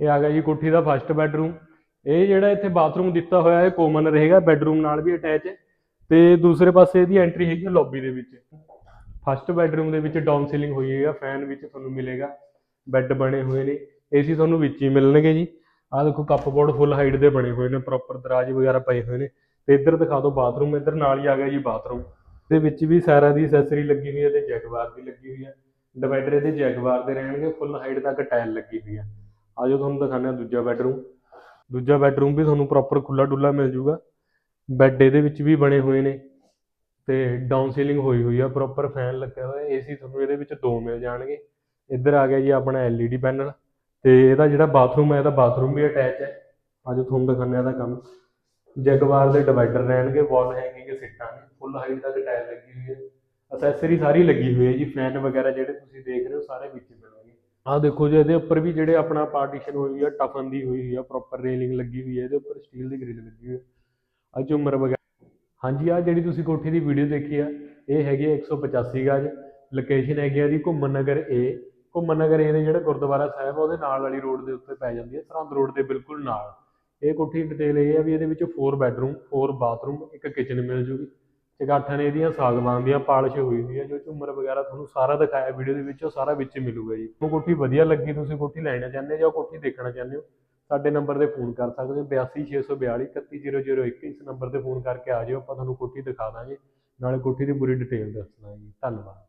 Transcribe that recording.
ਇਹ ਆ ਗਿਆ ਜੀ ਕੋਠੀ ਦਾ ਫਸਟ ਬੈਡਰੂਮ ਇਹ ਜਿਹੜਾ ਇੱਥੇ ਬਾਥਰੂਮ ਦਿੱਤਾ ਹੋਇਆ ਹੈ ਕੋਮਨ ਰਹੇਗਾ ਬੈਡਰੂਮ ਨਾਲ ਵੀ ਅਟੈਚ ਹੈ ਤੇ ਦੂਸਰੇ ਪਾਸੇ ਇਹਦੀ ਐਂਟਰੀ ਹੈਗੀ ਲੌਬੀ ਦੇ ਵਿੱਚ। ਫਸਟ ਬੈਡਰੂਮ ਦੇ ਵਿੱਚ ਡਾਊਨ ਸੀਲਿੰਗ ਹੋਈ ਹੈਗਾ ਫੈਨ ਵਿੱਚ ਤੁਹਾਨੂੰ ਮਿਲੇਗਾ। ਬੈੱਡ ਬਣੇ ਹੋਏ ਨੇ ਏਸੀ ਤੁਹਾਨੂੰ ਵਿੱਚ ਹੀ ਮਿਲਣਗੇ ਜੀ। ਆਹ ਦੇਖੋ ਕੱਪਬੋਰਡ ਫੁੱਲ ਹਾਈਟ ਦੇ ਬਣੇ ਹੋਏ ਨੇ ਪ੍ਰੋਪਰ ਦਰਾਜ ਵਗੈਰਾ ਪਏ ਹੋਏ ਨੇ। ਤੇ ਇੱਧਰ ਦਿਖਾ ਦਿਓ ਬਾਥਰੂਮ ਇੱਧਰ ਨਾਲ ਹੀ ਆ ਗਿਆ ਜੀ ਬਾਥਰੂਮ ਦੇ ਵਿੱਚ ਵੀ ਸਾਰਾ ਦੀ ਐਕਸੈਸਰੀ ਲੱਗੀ ਹੋਈ ਹੈ ਤੇ ਜੈਗਵਾਰ ਦੀ ਲੱਗੀ ਹੋਈ ਹੈ ਡਿਵਾਈਡਰ ਇਹਦੇ ਜੈਗਵਾਰ ਦੇ ਰਹਿਣਗੇ ਫੁੱਲ ਹਾਈਟ ਤੱਕ ਟਾਇਲ ਲੱਗੀ ਹੋਈ ਹੈ ਆਜੋ ਤੁਹਾਨੂੰ ਦਿਖਾਉਂਦੇ ਹਾਂ ਦੂਜਾ ਬੈਡਰੂਮ ਦੂਜਾ ਬੈਡਰੂਮ ਵੀ ਤੁਹਾਨੂੰ ਪ੍ਰੋਪਰ ਖੁੱਲਾ ਡੁੱਲਾ ਮਿਲ ਜੂਗਾ। ਬੈੱਡ ਇਹਦੇ ਵਿੱਚ ਵੀ ਬਣੇ ਹੋਏ ਨੇ ਤੇ ਡਾਊਨ ਸੀਲਿੰਗ ਹੋਈ ਹੋਈ ਆ ਪ੍ਰੋਪਰ ਫੈਨ ਲੱਗਿਆ ਹੋਇਆ ਏਸੀ ਤੁਹਾਨੂੰ ਇਹਦੇ ਵਿੱਚ ਦੋ ਮਿਲ ਜਾਣਗੇ। ਇੱਧਰ ਆ ਗਿਆ ਜੀ ਆਪਣਾ LED ਪੈਨਲ ਤੇ ਇਹਦਾ ਜਿਹੜਾ ਬਾਥਰੂਮ ਹੈ ਇਹਦਾ ਬਾਥਰੂਮ ਵੀ ਅਟੈਚ ਹੈ। ਆਜੋ ਤੁਹਾਨੂੰ ਦਿਖਾਉਂਦੇ ਹਾਂ ਇਹਦਾ ਕੰਮ। ਜੈਗਵਾਰ ਦੇ ਡਿਵਾਈਡਰ ਰਹਿਣਗੇ ਵਾਲ ਹੈਂਗਿੰਗ ਸਿੱਟਾਂ ਨੇ ਫੁੱਲ ਹਾਈਟ ਤੱਕ ਟਾਇਲ ਲੱਗੀ ਹੋਈ ਹੈ। ਅਸੈਸਰੀ ਸਾਰੀ ਲੱਗੀ ਹੋਈ ਹੈ ਜੀ ਫੈਨ ਵਗੈਰਾ ਜਿਹੜੇ ਤੁਸੀਂ ਦੇਖ ਰਹੇ ਹੋ, ਸਾਰੇ ਵਿੱਚ ਮਿਲਣਗੇ। ਆਹ ਦੇਖੋ ਜੀ, ਇਹਦੇ ਉੱਪਰ ਵੀ ਜਿਹੜੇ ਆਪਣਾ ਪਾਰਟੀਸ਼ਨ ਹੋਈ ਹੋਈ ਆ, ਟਫਨ ਦੀ ਹੋਈ ਹੋਈ ਆ ਪ੍ਰੋਪਰ ਰੇਲਿੰਗ ਲੱਗੀ ਹੋਈ ਹੈ ਇਹਦੇ ਉੱਪਰ ਸਟੀਲ ਦੀ ਗ੍ਰਿਲ ਲੱਗੀ ਹੋਈ ਹੈ ਆ ਝੁੰਮਰ ਵਗੈਰਾ ਹਾਂਜੀ ਆ ਜਿਹੜੀ ਤੁਸੀਂ ਕੋਠੀ ਦੀ ਵੀਡੀਓ ਦੇਖੀ ਆ, ਇਹ ਹੈਗੀ ਆ 185 ਗਜ। ਲੋਕੇਸ਼ਨ ਹੈਗੀ ਆ ਜੀ ਘੁੰਮਣ ਨਗਰ ਏ ਘੁੰਮਣ ਨਗਰ ਏ ਦੇ ਜਿਹੜਾ ਗੁਰਦੁਆਰਾ ਸਾਹਿਬ ਆ, ਉਹਦੇ ਨਾਲ ਵਾਲੀ ਰੋਡ ਦੇ ਉੱਤੇ ਪੈ ਜਾਂਦੀ ਹੈ ਸਰਹੰਦ ਰੋਡ ਦੇ ਬਿਲਕੁਲ ਨਾਲ। ਇਹ ਕੋਠੀ ਡਿਟੇਲ ਇਹ ਆ ਵੀ ਇਹਦੇ ਵਿੱਚ 4 ਬੈਡਰੂਮ 4 ਬਾਥਰੂਮ ਇੱਕ ਕਿਚਨ ਮਿਲ ਜੂਗੀ। ਚਗਾਠਾਂ ਨੇ ਇਹਦੀਆਂ ਸਾਗਵਾਨ ਦੀਆਂ ਪਾਲਿਸ਼ ਹੋਈ ਹੋਈ ਹੈ, ਜੋ ਝੁੰਮਰ ਵਗੈਰਾ ਤੁਹਾਨੂੰ ਸਾਰਾ ਦਿਖਾਇਆ ਵੀਡੀਓ ਦੇ ਵਿੱਚ ਉਹ ਸਾਰਾ ਵਿੱਚ ਮਿਲੂਗਾ ਜੀ। ਉਹ ਕੋਠੀ ਵਧੀਆ ਲੱਗੀ, ਤੁਸੀਂ ਕੋਠੀ ਲੈਣਾ ਚਾਹੁੰਦੇ ਹੋ ਜਾਂ ਕੋਠੀ ਦੇਖਣਾ ਚਾਹੁੰਦੇ ਹੋ, ਸਾਡੇ ਨੰਬਰ ਤੇ ਫੋਨ ਕਰ ਸਕਦੇ ਹੋ 82642 31001 ਇਸ ਨੰਬਰ ਤੇ ਫੋਨ ਕਰਕੇ ਆ ਜਿਓ, ਆਪਾਂ ਤੁਹਾਨੂੰ ਕੋਠੀ ਦਿਖਾ ਦਾਂਗੇ, ਨਾਲੇ ਕੋਠੀ ਦੀ ਪੂਰੀ ਡਿਟੇਲ ਦੱਸ ਦਾਂਗੇ। ਧੰਨਵਾਦ।